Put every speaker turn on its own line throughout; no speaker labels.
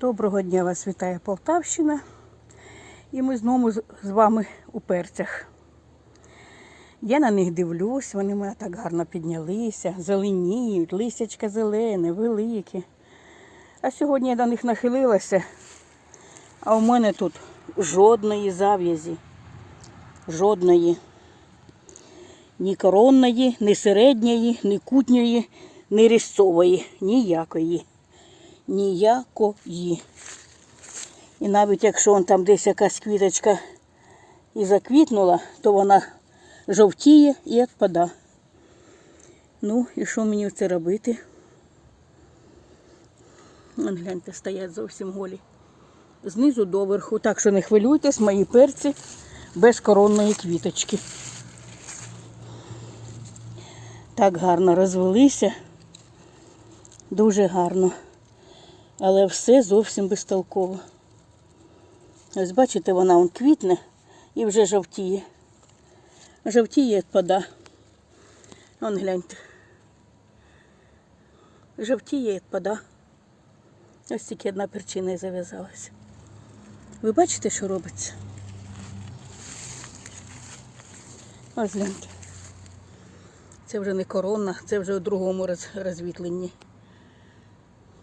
Доброго дня вас вітає Полтавщина. І ми знову з вами у перцях. Я на них дивлюсь, вони мене так гарно піднялися, зеленіють, листячка зелене, велике. А сьогодні я до них нахилилася, а у мене тут жодної зав'язі, жодної. Ні коронної, ні середньої, ні кутньої, ні різцової, ніякої. Ніякої. І навіть якщо он там десь якась квіточка і заквітнула, то вона жовтіє і відпада. Ну, і що мені це робити? Вон, гляньте, стоять зовсім голі. Знизу доверху. Так що не хвилюйтесь, мої перці без коронної квіточки. Так гарно розвелися. Дуже гарно. Але все зовсім безтолково. Ось бачите, вона он квітне і вже жовтіє. Жовтіє відпада. Вон гляньте. Жовтіє відпада. Ось тільки одна причина і зав'язалася. Ви бачите, що робиться? Ось гляньте. Це вже не корона, це вже у другому розвітленні.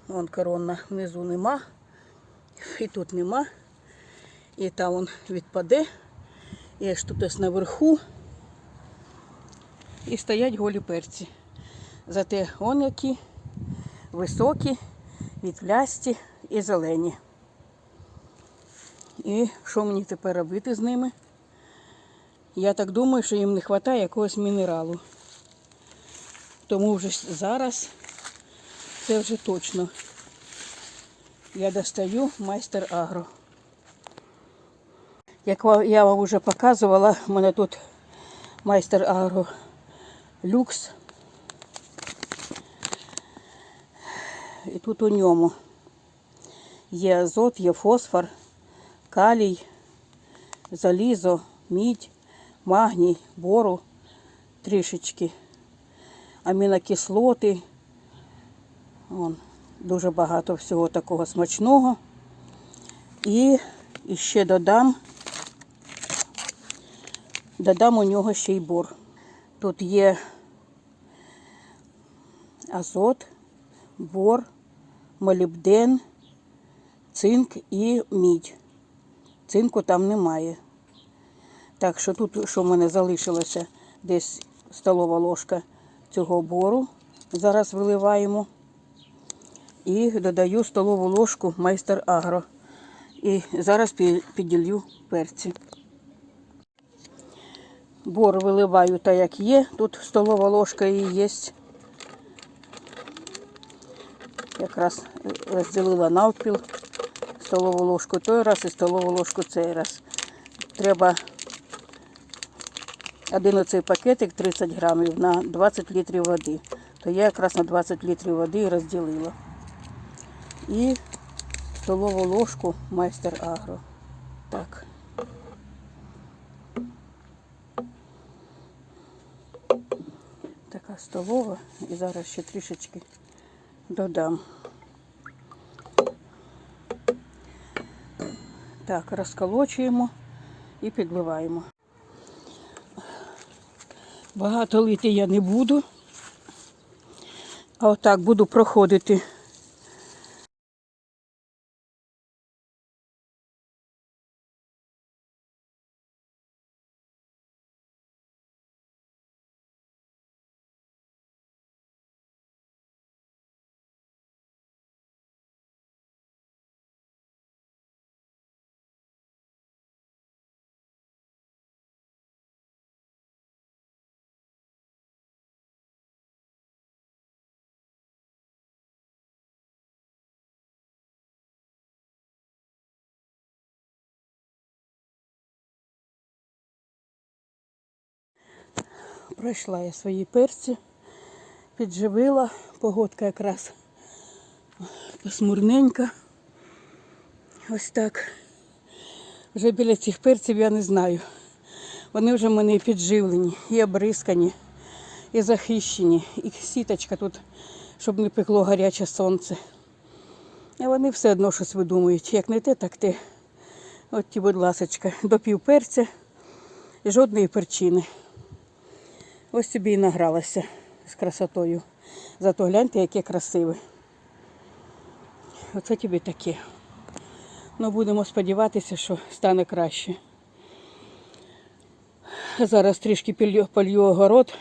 Вон корона внизу нема, і тут нема. І там вон відпаде. І аж тут ось наверху. І стоять голі перці. Зате он які високі, вітвлясті і зелені. І що мені тепер робити з ними? Я так думаю, що їм не вистачає якогось мінералу. Тому вже зараз це вже точно. Я достаю майстер агро. Як я вам вже показувала, у мене тут майстер агро люкс. І тут у ньому є азот, є фосфор, калій, залізо, мідь, магній, бору трішечки, амінокислоти. Вон, дуже багато всього такого смачного. І, і ще додам, додам у нього ще й бор. Тут є азот, бор, молібден, цинк і мідь. Цинку там немає. Так що тут, що в мене залишилося, десь столова ложка цього бору. Зараз виливаємо. І додаю столову ложку майстер агро. І зараз пі- піділью перці. Бор виливаю так, як є. Тут столова ложка і є. Якраз розділила навпіл столову ложку той раз і столову ложку цей раз. Треба один оцей пакетик 30 грамів на 20 літрів води. То я якраз на 20 літрів води розділила. І столову ложку майстер агро. Так. Така столова. І зараз ще трішечки додам. Так, розколочуємо і підливаємо. Багато лити я не буду. А отак буду проходити. Пройшла я свої перці, підживила, погодка якраз посмурненька. Ось так. Вже біля цих перців я не знаю. Вони вже в мене і підживлені, і обрискані, і захищені, і сіточка тут, щоб не пекло гаряче сонце. А вони все одно щось видумують. Як не те, так те. От ті, будь ласочка, до півперця жодної перчини. Ось тобі і награлася з красотою. Зато гляньте, яке красиве. Оце тобі таке. Ну, будемо сподіватися, що стане краще. Зараз трішки полью огород,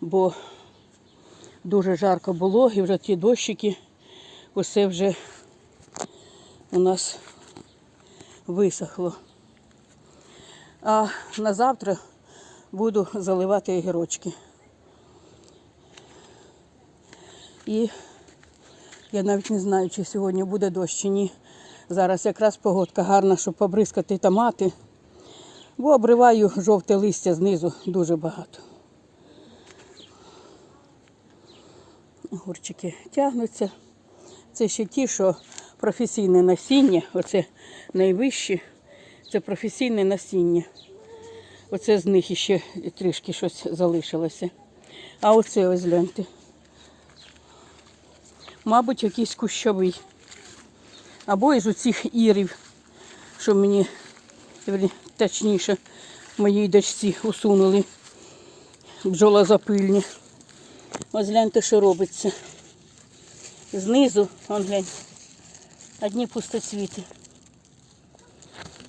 бо дуже жарко було і вже ті дощики, усе вже у нас висохло. А на завтра буду заливати огірочки. І я навіть не знаю, чи сьогодні буде дощ чи ні. Зараз якраз погодка гарна, щоб побризкати томати. Бо обриваю жовте листя знизу дуже багато. Огурчики тягнуться. Це ще ті, що професійне насіння, оце найвищі, це професійне насіння. Оце з них ще трішки щось залишилося. А оце ось гляньте. Мабуть, якийсь кущовий. Або із оцих ірів, що мені, точніше, моїй дочці усунули бджолозапильні. Ось гляньте, що робиться. Знизу, он глянь, одні пустоцвіти.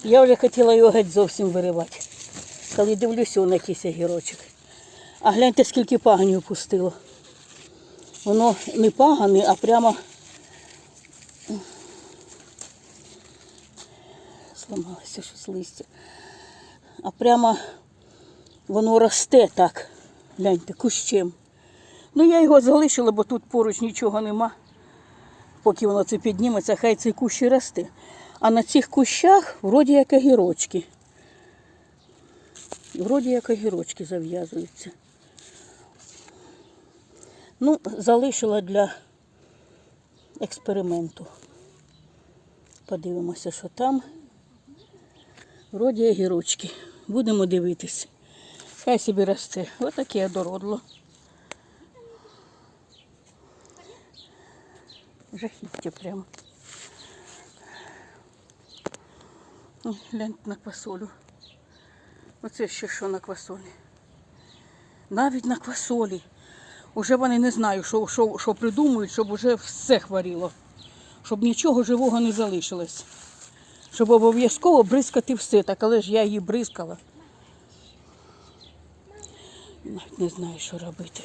Я вже хотіла його геть зовсім виривати. Коли дивлюся на якийсь огірочок. А гляньте, скільки паганів пустило. Воно не пагане, а прямо зламалося щось листя. А прямо воно росте так. Гляньте, кущем. Ну я його залишила, бо тут поруч нічого нема. Поки воно це підніметься, хай цей кущ і росте. А на цих кущах вроді як огірочки. Вроді як огірочки зав'язуються. Ну, залишила для експерименту. Подивимося, що там. Вроді огірочки. Будемо дивитися. Хай собі росте. Отаке одородло. Жахіття прямо. Гляньте на квасолю. Оце ще що на квасолі. Навіть на квасолі. Уже вони не знаю, що, що, що придумують, щоб уже все хворіло. Щоб нічого живого не залишилось. Щоб обов'язково бризкати все, так але ж я її бризкала. Навіть не знаю, що робити.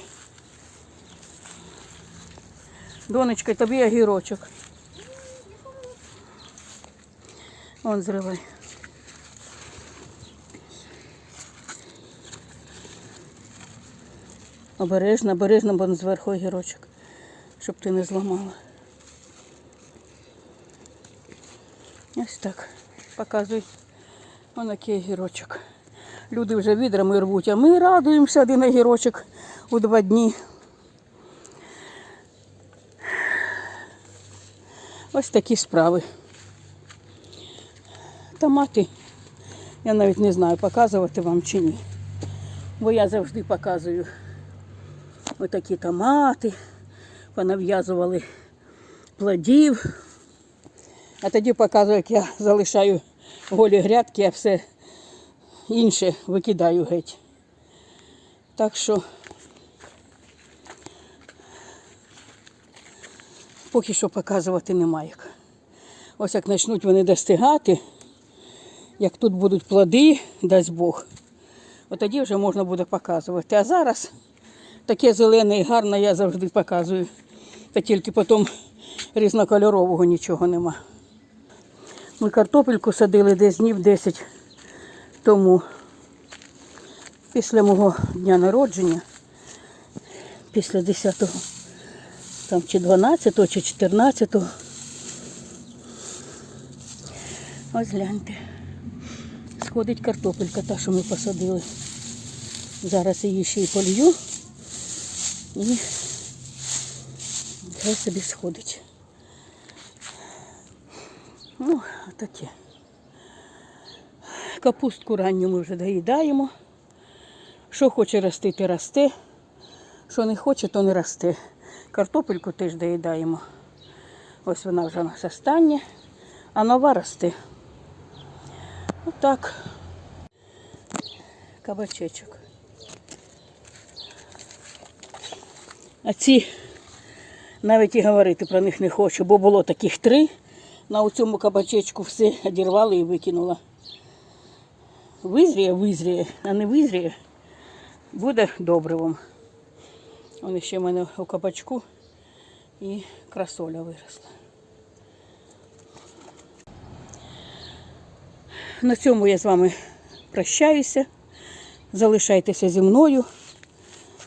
Донечка, тобі огірочок. Вон зривай. Обережно, обережно, бо зверху огірочок, щоб ти не зламала. Ось так. Показуй. Ось який огірочок. Люди вже відрами рвуть, а ми радуємося один огірочок у два дні. Ось такі справи. Томати. Я навіть не знаю, показувати вам чи ні. Бо я завжди показую отакі томати, понав'язували плодів. А тоді показую, як я залишаю голі грядки, а все інше викидаю геть. Так що поки що показувати немає. Ось як почнуть вони достигати, як тут будуть плоди, дасть Бог, от тоді вже можна буде показувати. А зараз таке зелене і гарне я завжди показую. Та тільки потім різнокольорового нічого нема. Ми картопельку садили десь днів 10 тому. Після мого дня народження, після 10-го, там чи 12-го, чи 14-го. Ось гляньте. Сходить картопелька, та, що ми посадили. Зараз її ще й полью. І хай собі сходить. Ну, таке. Капустку ранню ми вже доїдаємо. Що хоче ростити, росте. Що не хоче, то не росте. Картопельку теж доїдаємо. Ось вона вже у нас остання, а нова росте. Отак. Кабачечок. А ці навіть і говорити про них не хочу, бо було таких три. На цьому кабачечку все одірвали і викинула. Визріє, визріє, а не визріє, буде добривом. Вони ще в мене у кабачку і красоля виросла. На цьому я з вами прощаюся. Залишайтеся зі мною.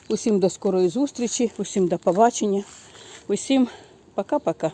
Усім до скорої зустрічі, усім до побачення, усім пока-пока.